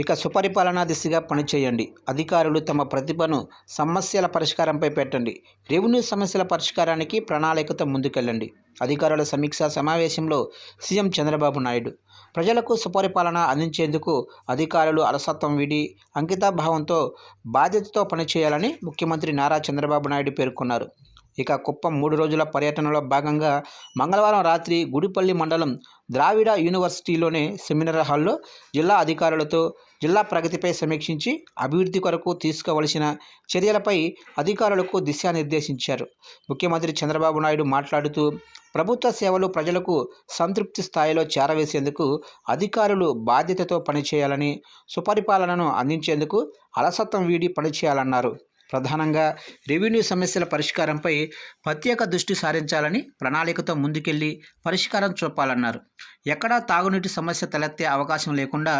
ఇక సుపరిపాలనా దిశగా పనిచేయండి. అధికారులు తమ ప్రతిభను సమస్యల పరిష్కారంపై పెట్టండి. రెవెన్యూ సమస్యల పరిష్కారానికి ప్రణాళికతో ముందుకెళ్ళండి. అధికారుల సమీక్షా సమావేశంలో సీఎం చంద్రబాబు నాయుడు. ప్రజలకు సుపరిపాలన అందించేందుకు అధికారులు అలసత్వం వీడి అంకితాభావంతో బాధ్యతతో పనిచేయాలని ముఖ్యమంత్రి నారా చంద్రబాబు నాయుడు పేర్కొన్నారు. ఇక కుప్పం మూడు రోజుల పర్యటనలో భాగంగా మంగళవారం రాత్రి గుడిపల్లి మండలం ద్రావిడ యూనివర్సిటీలోని సెమినార్ హాల్లో జిల్లా అధికారులతో జిల్లా ప్రగతిపై సమీక్షించి అభివృద్ధి కొరకు తీసుకోవలసిన చర్యలపై అధికారులకు దిశానిర్దేశించారు. ముఖ్యమంత్రి చంద్రబాబు నాయుడు మాట్లాడుతూ ప్రభుత్వ సేవలు ప్రజలకు సంతృప్తి స్థాయిలో చేరవేసేందుకు అధికారులు బాధ్యతతో పనిచేయాలని సుపరిపాలనను అందించేందుకు అలసత్వం వీడి పనిచేయాలన్నారు. ప్రధానంగా రెవెన్యూ సమస్యల పరిష్కారంపై ప్రత్యేక దృష్టి సారించాలని ప్రణాళికతో ముందుకెళ్ళి పరిష్కారం చూపాలన్నారు. ఎక్కడా తాగునీటి సమస్య తలెత్తే అవకాశం లేకుండా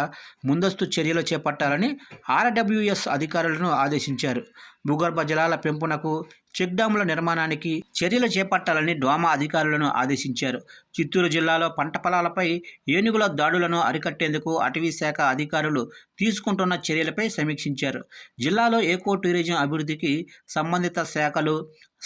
ముందస్తు చర్యలు చేపట్టాలని ఆర్డబ్ల్యూఎస్ అధికారులను ఆదేశించారు. భూగర్భ జలాల పెంపునకు చెక్ డ్యాముల నిర్మాణానికి చర్యలు చేపట్టాలని డోమా అధికారులను ఆదేశించారు. చిత్తూరు జిల్లాలో పంట పొలాలపై ఏనుగుల దాడులను అరికట్టేందుకు అటవీ శాఖ అధికారులు తీసుకుంటున్న చర్యలపై సమీక్షించారు. జిల్లాలో ఏకో టూరిజం అభివృద్ధికి సంబంధిత శాఖలు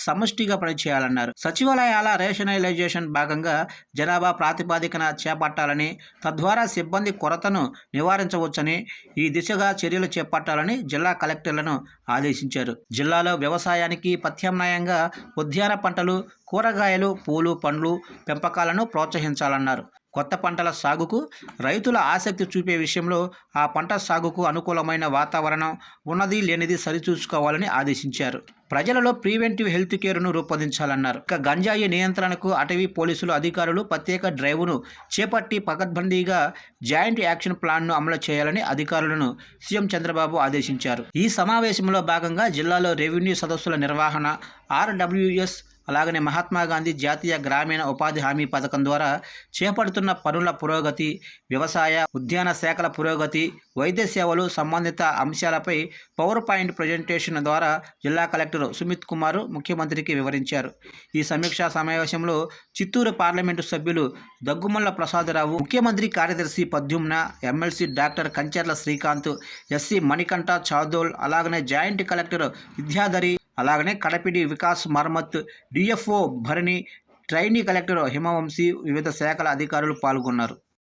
సమష్టిగా పనిచేయాలన్నారు. సచివాలయాల రేషనలైజేషన్ భాగంగా జనాభా ప్రాతిపాదికన చేపట్టాలని తద్వారా సిబ్బంది కొరతను నివారించవచ్చని ఈ దిశగా చర్యలు చేపట్టాలని జిల్లా కలెక్టర్లను ఆదేశించారు. జిల్లాలో వ్యవసాయానికి ప్రత్యామ్నాయంగా ఉద్యాన పంటలు కూరగాయలు పూలు పండ్లు పెంపకాలను ప్రోత్సహించాలన్నారు. కొత్త పంటల సాగుకు రైతుల ఆసక్తి చూపే విషయంలో ఆ పంట సాగుకు అనుకూలమైన వాతావరణం ఉన్నది లేనిది సరిచూసుకోవాలని ఆదేశించారు. ప్రజలలో ప్రివెంటివ్ హెల్త్ కేర్ను రూపొందించాలన్నారు. ఇక గంజాయి నియంత్రణకు అటవీ పోలీసులు అధికారులు ప్రత్యేక డ్రైవ్ను చేపట్టి పకడ్బందీగా జాయింట్ యాక్షన్ ప్లాన్ను అమలు చేయాలని అధికారులను సీఎం చంద్రబాబు ఆదేశించారు. ఈ సమావేశంలో భాగంగా జిల్లాలో రెవెన్యూ సదస్సుల నిర్వహణ ఆర్డబ్ల్యూఎస్ అలాగనే మహాత్మా గాంధీ జాతీయ గ్రామీణ ఉపాధి హామీ పథకం ద్వారా చేపడుతున్న పనుల పురోగతి వ్యవసాయ ఉద్యాన శాఖల పురోగతి వైద్య సేవలు సంబంధిత అంశాలపై పవర్ పాయింట్ ప్రజెంటేషన్ ద్వారా జిల్లా కలెక్టర్ సుమిత్ కుమార్ ముఖ్యమంత్రికి వివరించారు. ఈ సమీక్షా సమావేశంలో చిత్తూరు పార్లమెంటు సభ్యులు దగ్గుమల్ల ప్రసాదరావు ముఖ్యమంత్రి కార్యదర్శి Pradyumna MLC doctor Kancharla Srikanth SC Manikanta చాదోల్ అలాగనే జాయింట్ కలెక్టర్ విద్యాధరి అలాగనే కడపిడి Vikas మరమ్మత్ DFO Bharani trainee collector Himavamshi వివిధ శాఖల అధికారులు పాల్గొన్నారు.